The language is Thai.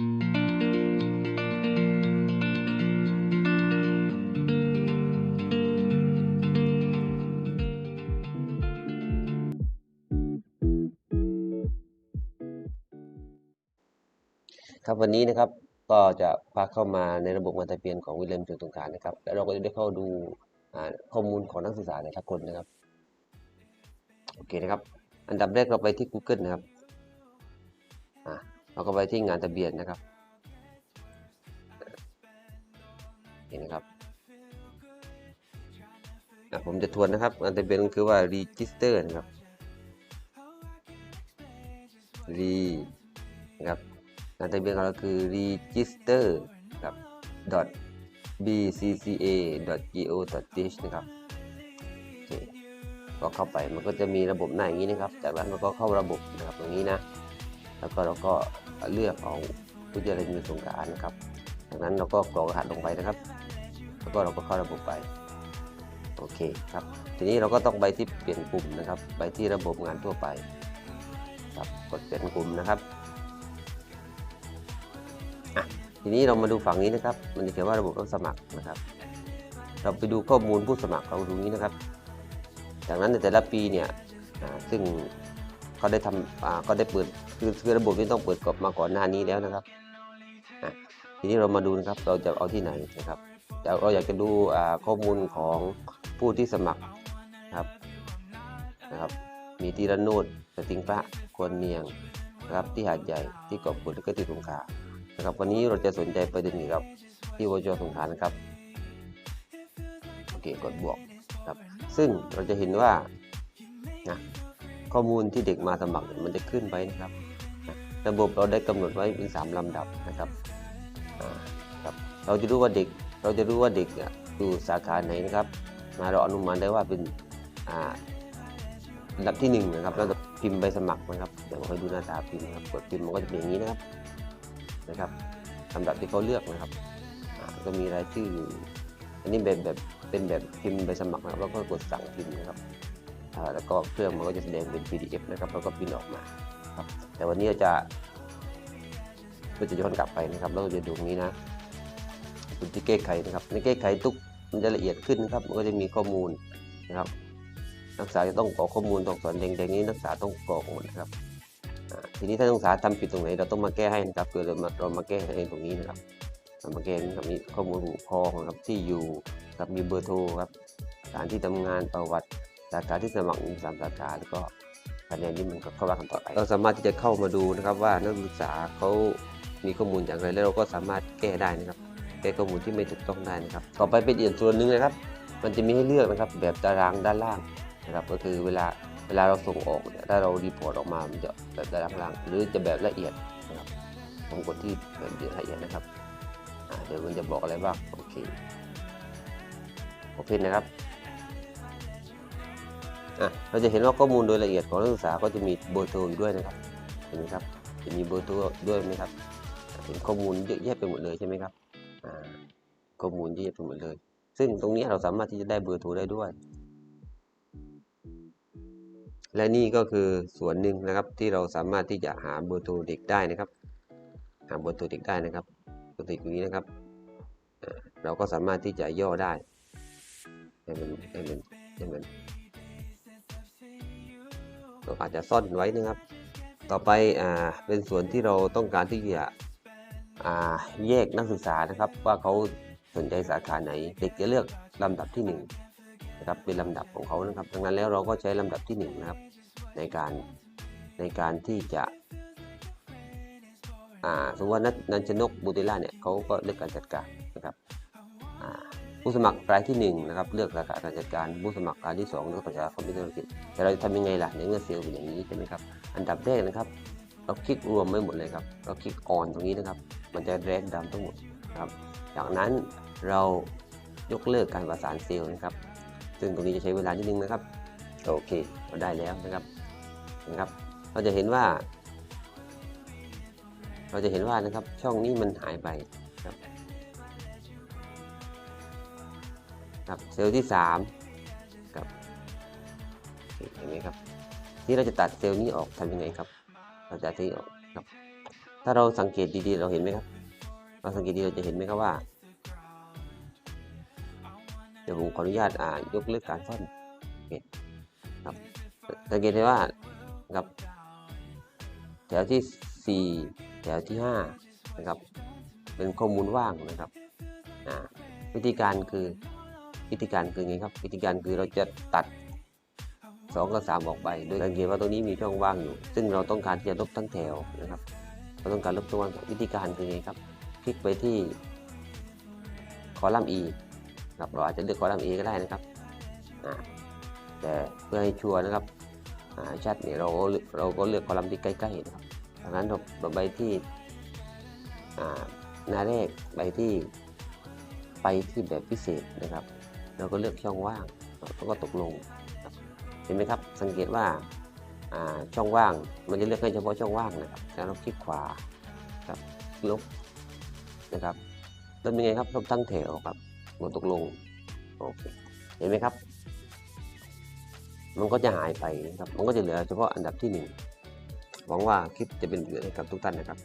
ครับวันนี้นะครับก็จะพาเข้ามาในระบบงานทะเบียนของวิลเลมจุตรงกลางนะครับ แล้วเราก็จะได้เข้าดูข้อมูลของนักศึกษาแต่ละคนนะครับ โอเคนะครับ อันดับแรกเราไปที่ Google นะครับอ่า เราก็ไปที่งานทะเบียนนะครับเห็นะครับผมจะทวนนะครับงานทะเบียนคือว่า register นะครับ re นะครับงานทะเบียนของเราคือ register ครับ bcca.go.th นะครับเคก็เข้าไปมันก็จะมีระบบหน้าอย่างนี้นะครับ จากนั้นเราก็เข้าระบบนะครับตรงนี้นะ แล้วก็เราก็เลือกเอาผู้จะเรียนมีสงการนะครับ จากนั้นเราก็กรอกรหัสลงไปนะครับ แล้วก็เราก็เข้าระบบไป โอเคครับ ทีนี้เราก็ต้องไปที่เปลี่ยนกลุ่มนะครับ ไปที่ระบบงานทั่วไป ครับ กดเปลี่ยนกลุ่มนะครับทีนี้เรามาดูฝั่งนี้นะครับ มันจะเขียนว่าระบบรับสมัครนะครับ เราไปดูข้อมูลผู้สมัครเราดูนี้นะครับ จากนั้นในแต่ละปีเนี่ยซึ่ง เขาได้ทำอ่าก็ได้เปิดคือคือระบบนี้ต้องเปิดกรอบมาก่อนหน้านี้แล้วนะครับอะทีนี้เรามาดูนะครับเราจะเอาที่ไหนนะครับเราเราอยากจะดูอ่าข้อมูลของผู้ที่สมัครครับนะครับมีที่ระโนดสติงพระควรเนียงนะครับที่หาดใหญ่ที่เกาะกุดและก็ที่สงขลานะครับวันนี้เราจะสนใจประเด็นเกี่ยวกับที่วจสงขลานะครับโอเคกดบวกครับซึ่งเราจะเห็นว่า ข้อมูลที่เด็กมาสมัครมันจะขึ้นไปนะครับ ระบบเราได้กำหนดไว้เป็น 3ลำดับนะครับครับ เราจะรู้ว่าเด็กเราจะรู้ว่าเด็กอยู่สาขาไหนนะครับมาเราอนุมานได้ว่าเป็นอ่าลำดับที่หนึ่งนะครับเราจะพิมพ์ใบสมัครนะครับเดี๋ยวคอยดูหน้าตาพิมพ์ครับกดพิมพ์มันก็จะเป็นอย่างนี้นะครับนะครับลำดับที่เขาเลือกนะครับก็มีรายชื่ออันนี้แบบแบบเป็นแบบพิมพ์ใบสมัครนะครับแล้วก็กดสั่งพิมพ์นะครับ แล้วก็เครื่องมันก็จะแสดงเป็น PDF นะครับแล้วก็พิมพ์ออกมาครับแต่วันนี้เราจะเราจะย้อนกลับไปนะครับแล้วเราจะดูตรงนี้นะดูที่แก้ไขนะครับในแก้ไขทุกมันจะละเอียดขึ้นนะครับมันก็จะมีข้อมูลนะครับ นักศึกษาจะต้องกรอกข้อมูลตรงส่วนแดงๆนี้นักศึกษาต้องกรอกหมดนะครับอ่าทีนี้ถ้านักศึกษาทำผิดตรงไหนเราต้องมาแก้ให้นะครับเกิดเรามาเรามาแก้ให้ตรงนี้นะครับเรามาแก้นี้ครับมีข้อมูลผู้ปกครองครับที่อยู่ครับมีเบอร์โทรครับสถานที่ทำงานประวัติ สาขาที่สมัครมีสามสาขาแล้วก็คะแนนที่มันก็เข้าว่ากันต่อไป เราสามารถที่จะเข้ามาดูนะครับว่านักศึกษาเขามีข้อมูลอย่างไรแล้วเราก็สามารถแก้ได้นะครับแก้ข้อมูลที่ไม่ถูกต้องได้นะครับ ต่อไปเป็นอีกส่วนหนึ่งนะครับ มันจะมีให้เลือกนะครับแบบตารางด้านล่างนะครับ ก็คือเวลาเวลาเราส่งออกเนี่ยถ้าเรารีพอร์ตออกมามันจะแบบด้านล่างหรือจะแบบละเอียดนะครับผมกดที่แบบละเอียดนะครับเดี๋ยวมันจะบอกอะไรบ้างโอเคโอเพนนะครับ อะเราจะเห็นว่าข้อมูลโดยละเอียดของนักศึกษาก็จะมีเบอร์โทรอยู่ด้วยนะครับ เห็นไหมครับ จะมีเบอร์โทรด้วยไหมครับ เห็นข้อมูลเยอะแยะไปหมดเลยใช่ไหมครับ อ่า ข้อมูลเยอะแยะไปหมดเลย ซึ่งตรงนี้เราสามารถที่จะได้เบอร์โทรได้ด้วย และนี่ก็คือส่วนหนึ่งนะครับที่เราสามารถที่จะหาเบอร์โทรเด็กได้นะครับ หาเบอร์โทรเด็กได้นะครับตัวติดอย่างนี้นะครับ เราก็สามารถที่จะย่อได้ให้มันให้มันให้มัน เราอาจจะซ่อนไว้นะครับ ต่อไปอ่าเป็นส่วนที่เราต้องการที่จะอ่าแยกนักศึกษานะครับ ว่าเขาสนใจสาขาไหน เด็กจะเลือกลำดับที่หนึ่งนะครับเป็นลำดับของเขานะครับดังนั้นแล้วเราก็ใช้ลำดับที่ 1 นะครับ ในการในการที่จะอ่าสมมติว่านันันชนกบูติล่าเนี่ยเขาก็เลือกการจัดการ ผู้สมัครรายที่1นะครับเลือกสาขาการจัดการผู้สมัครรายที่2เลือกสาขาคอมพิวเตอร์ธุรกิจแต่เราจะทำยังไงล่ะในเมื่อเซลล์เป็นอย่างนี้ใช่ไหมครับอันดับแรกนะครับ เราคลิกรวมไม่หมดเลยครับเราคลิกออนตรงนี้นะครับ มันจะแรกดำทั้งหมดครับจากนั้นเรายกเลิกการประสานเซลล์นะครับ ซึ่งตรงนี้จะใช้เวลานิดนึงนะครับโอเคเราได้แล้วนะครับนะครับ เราจะเห็นว่า เราจะเห็นว่านะครับช่องนี้มันหายไป ครับเซลล์ที่3ครับเห็นไหมครับ ที่เราจะตัดเซลล์นี้ออกทำยังไงครับเราจะที่ออกครับ ถ้าเราสังเกตดีๆ เราเห็นไหมครับ เราสังเกตดีเราจะเห็นไหมครับว่า เดี๋ยวผมขออนุญาตอ่ายกเลิกการซ่อนครับสังเกตได้ว่าครับ แถวที่สี่แถวที่ห้านะครับ เป็นข้อมูลว่างนะครับวิธีการคือ วิธีการคือไงครับ วิธีการคือเราจะตัดสองกับสามออกไป โดยสังเกตว่าตรงนี้มีช่องว่างอยู่ ซึ่งเราต้องการที่จะลบทั้งแถวนะครับเราต้องการลบตัววิธีการคือไงครับ คลิกไปที่คอลัมน์ E ครับเราอาจจะเลือกคอลัมน์ E ก็ได้นะครับแต่เพื่อให้ชัวร์นะครับชัดเนี่ยเราก็เราก็เลือกคอลัมน์ที่ใกล้ๆนะครับดังนั้นเราไปที่หน้าแรกไปที่ไปที่แบบพิเศษนะครับ เราก็เลือกช่องว่างแล้วก็ตกลง เห็นไหมครับ สังเกตว่าช่องว่างมันจะเลือกให้เฉพาะช่องว่างนะครับแล้วเราคลิกขวาครับลบนะครับลบยังไงครับลบทั้งแถวครับกดตกลงโอเคเห็นไหมครับ มันก็จะหายไปนะครับ มันก็จะเหลือเฉพาะอันดับที่หนึ่งหวังว่าคลิปจะเป็นประโยชน์ให้กับทุกท่านนะครับ